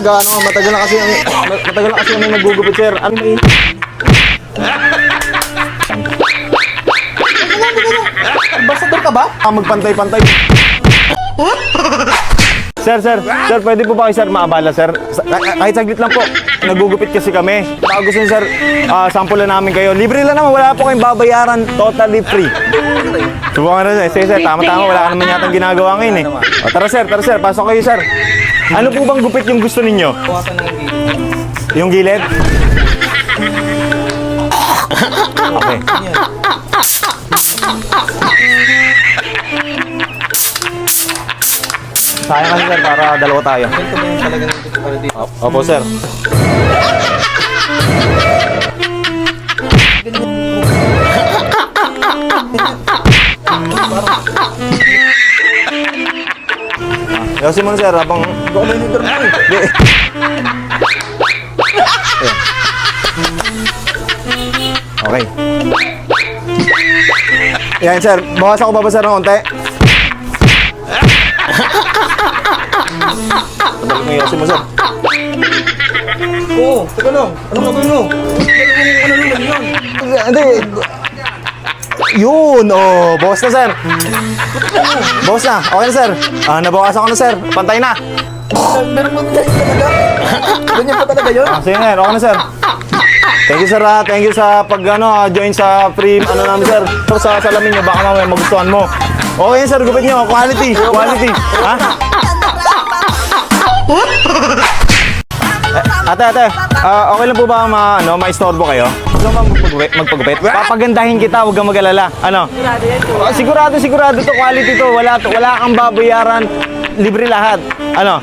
nag-ano, matagal na kasi kami, matagal na kasi kami nagugupit, sir. Ano ba yun? Ambassador ka ba? Ah, magpantay-pantay. Sir, sir, sir, pwede po ba kayo, sir, maabala, sir? Sa- kah- kahit saglit lang po. Nagugupit kasi kami. Baka gusto sir, ah, sample na namin kayo. Libre lang naman, wala po kayong babayaran. Totally free. Subukan na, sir. Sige, sir, tama-tama. Wala ka naman yatang ginagawa ngayon, eh. O, tara, sir, tara, sir. Pasok kayo, sir. Ano po bang gupit yung gusto ninyo? Yung gilid? Okay. Sayang kasi, sir, para dalawa tayo. Ganito ba yung para dito? Opo, sir. Yosin mo na, sir, habang... Leader eh. Okay. Yan, sir. Bawasan ko pa ba, sir, ng konti? Pabalik mo yosin mo, sir. Oo, teka lang. Anong gagawin mo? Ano naman yun? Hindi. Yun, oh, bawas na, sir. Bawas na. Okay na, sir. Ah, nabawasan ko na, sir. Pantay na. Meron mo talaga? Ganyan pa talaga yun? Ah, sige, sir. Okay na, sir. Thank you, sir. ah. Thank you sa pag ano, ah, join sa free ano namin, sir. So, sa salamin niyo, baka mamaya magustuhan mo. Okay, sir. Gupit niyo. Quality. Quality. Ha? Eh, ate, ate. ah, okay lang po ba ma, ano, ma-istorbo kayo? Gusto mo ba magpagupit? magpagupit? Papagandahin kita, huwag kang mag-alala. Ano? Ah, sigurado, sigurado to. Quality to. Wala, to. wala kang babayaran. Libre lahat. Ano?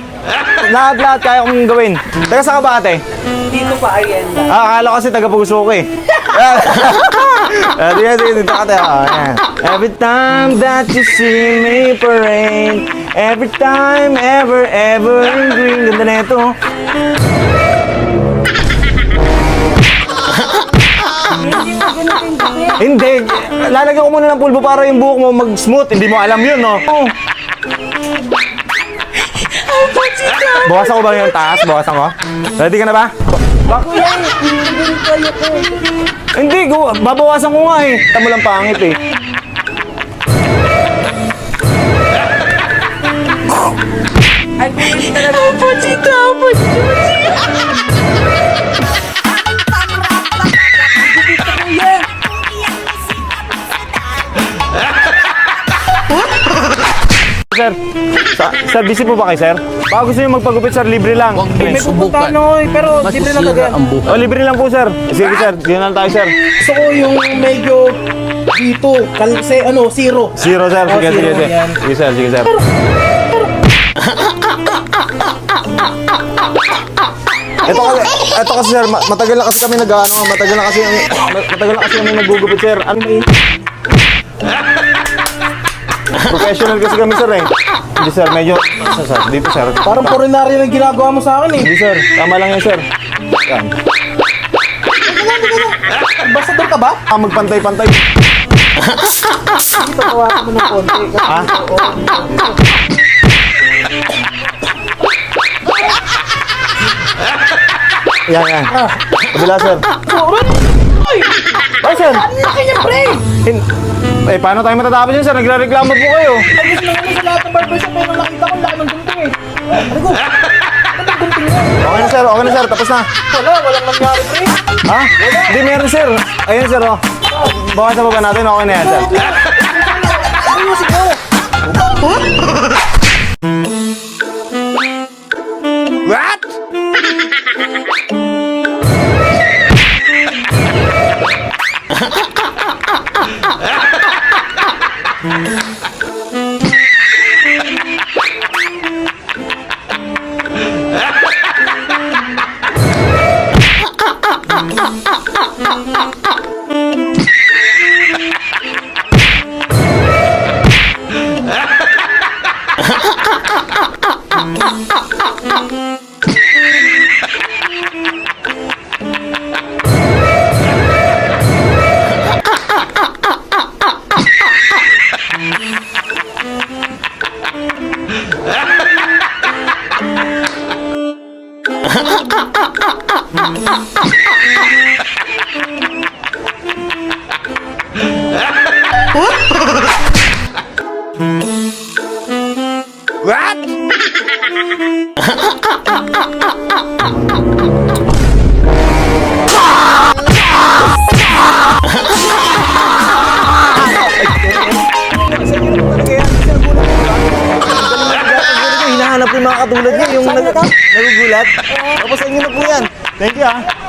Lahat, lahat kaya kong gawin. Taga sa ka ba, ate? Dito pa Arienda. Ah, akala ko kasi taga puso ko eh. Ah, sige, sige, dito ka tayo. Ah, yan. Every time that you see me parade Every time, ever, ever green Ganda na ito. Hindi lalagyan ko muna ng pulbo para yung buhok mo mag-smooth. Hindi mo alam yun, no? Oh. Bawasan ko ba yung taas? Bawasan ko? Ready ka na ba? Ba- Kuya, hindi ko. Hindi, go, babawasan ko nga eh. Tamo lang pangit eh. Ay, hindi talaga. Pachita, Kuya, Sir, sa, sir, busy po ba kayo, sir? Baka gusto nyo magpagupit, sir, libre lang. May pupunta ano eh, pero libre lang talaga. O, libre lang po, sir. Sige, sir. Diyan lang tayo, sir. Gusto ko yung medyo dito, kalse, ano, zero. Zero, sir. Oh, Sige, sige, zero, sige. Sige, sir. Sige, sir. Ito ito kasi sir, ma- matagal na kasi kami nag-ano, matagal na kasi kami, matagal na kasi kami nagugupit sir. Ano yun? Professional kasi kami sir eh. Hindi sir, medyo, sir, sir, dito sir. Parang foreignary yung ginagawa mo sa akin eh. Hindi sir, tama lang yan sir. Yan. Ambassador ka ba? Ah, magpantay-pantay. Dito, kawakan mo ng konti. Kasi Ha? dito. Yan, yan. Kabila sir. Ay! Ay sir, Ang laki niya, pre! hin- eh paano tayo matatapos yun sir? Nagre-reklamo po kayo. Ayos na ano sa lahat ng barbershop may nakita ko, laki ng gunting eh. Ano ko? Ano ang gunting niya? Okay na sir, okay na sir, tapos na. Wala, walang nangyari, pre. Ha? Hindi, meron sir. Ayun sir, oh. Baka sa baba natin, okay na yan sir. Gracias. Hinahanap yung mga katulad niya, yung nag nagugulat. Tapos sa inyo na po yan. Thank you ah.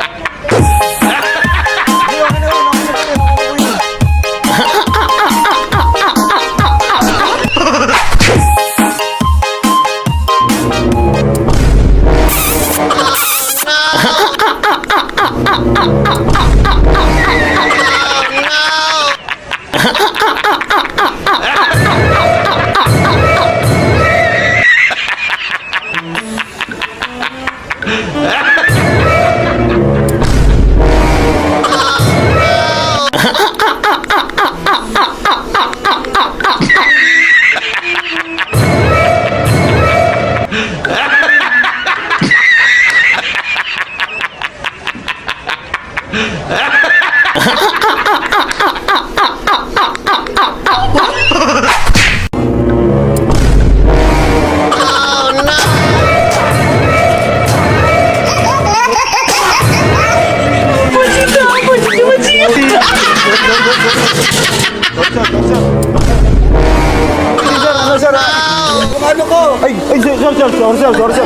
Ay, ay, sir, sir, sir, sir, sorry, sir.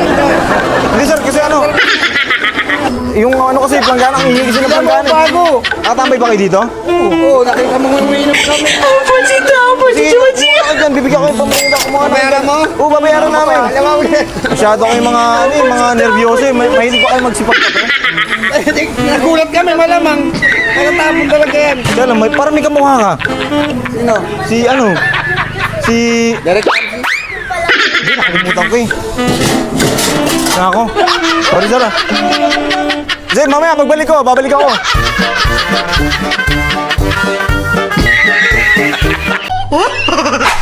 Hindi, sir, kasi ano, yung ano kasi, planggana, ang hihingi ng planggana. Bago! Nakatambay ba kayo dito? Oo, nakita mo nga umiinom kami. Sige, kumuha kayo dyan, bibigyan ko yung pamarinda, kumuha na. Bayaran mo? Oo, babayaran namin. Alam mo, Masyado kayong mga, ano eh, mga nervyoso eh. Mahilig ba kayo magsipag kape? nagulat kami malamang. Nakatapon talaga yan. Kaya lang, may, parang may kamukha ka. Sino? Si ano? Si... Derek Hindi, nakalimutan ko eh. Saan ako? Sorry, sir ah. Zed, mamaya, pagbalik ko, babalik ako.